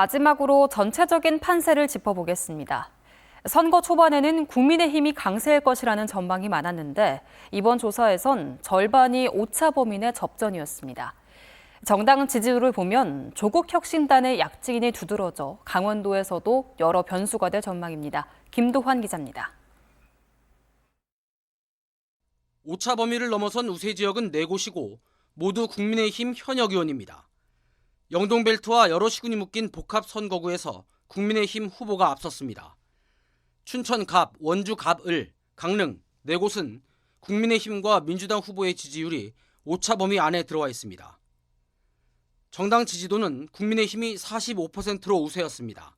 마지막으로 전체적인 판세를 짚어보겠습니다. 선거 초반에는 국민의힘이 강세일 것이라는 전망이 많았는데 이번 조사에선 절반이 오차 범인의 접전이었습니다. 정당 지지도를 보면 조국 혁신단의 약진이 두드러져 강원도에서도 여러 변수가 될 전망입니다. 김도환 기자입니다. 오차 범위를 넘어선 우세 지역은 네 곳이고 모두 국민의힘 현역 의원입니다. 영동벨트와 여러 시군이 묶인 복합 선거구에서 국민의힘 후보가 앞섰습니다. 춘천 갑, 원주 갑을, 강릉 네 곳은 국민의힘과 민주당 후보의 지지율이 오차 범위 안에 들어와 있습니다. 정당 지지도는 국민의힘이 45%로 우세였습니다.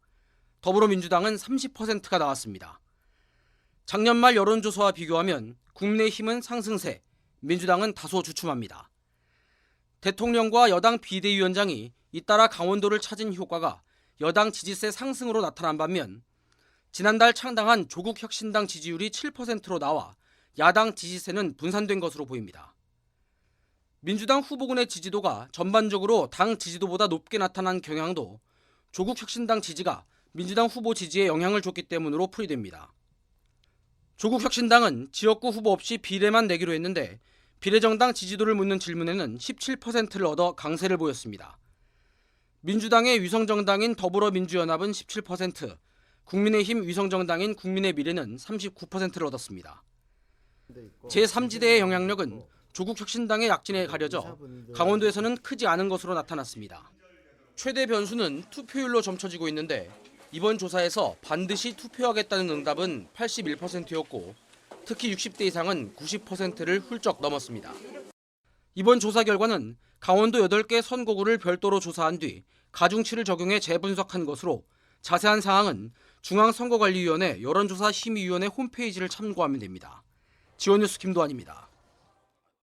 더불어민주당은 30%가 나왔습니다. 작년 말 여론조사와 비교하면 국민의힘은 상승세, 민주당은 다소 주춤합니다. 대통령과 여당 비대위원장이 잇따라 강원도를 찾은 효과가 여당 지지세 상승으로 나타난 반면 지난달 창당한 조국 혁신당 지지율이 7%로 나와 야당 지지세는 분산된 것으로 보입니다. 민주당 후보군의 지지도가 전반적으로 당 지지도보다 높게 나타난 경향도 조국 혁신당 지지가 민주당 후보 지지에 영향을 줬기 때문으로 풀이됩니다. 조국 혁신당은 지역구 후보 없이 비례만 내기로 했는데 비례정당 지지도를 묻는 질문에는 17%를 얻어 강세를 보였습니다. 민주당의 위성정당인 더불어민주연합은 17%, 국민의힘 위성정당인 국민의 미래는 39%를 얻었습니다. 제3지대의 영향력은 조국 혁신당의 약진에 가려져 강원도에서는 크지 않은 것으로 나타났습니다. 최대 변수는 투표율로 점쳐지고 있는데 이번 조사에서 반드시 투표하겠다는 응답은 81%였고 특히 60대 이상은 90%를 훌쩍 넘었습니다. 이번 조사 결과는 강원도 8개 선거구를 별도로 조사한 뒤 가중치를 적용해 재분석한 것으로 자세한 사항은 중앙선거관리위원회 여론조사 심의위원회 홈페이지를 참고하면 됩니다. 지원뉴스 김도환입니다.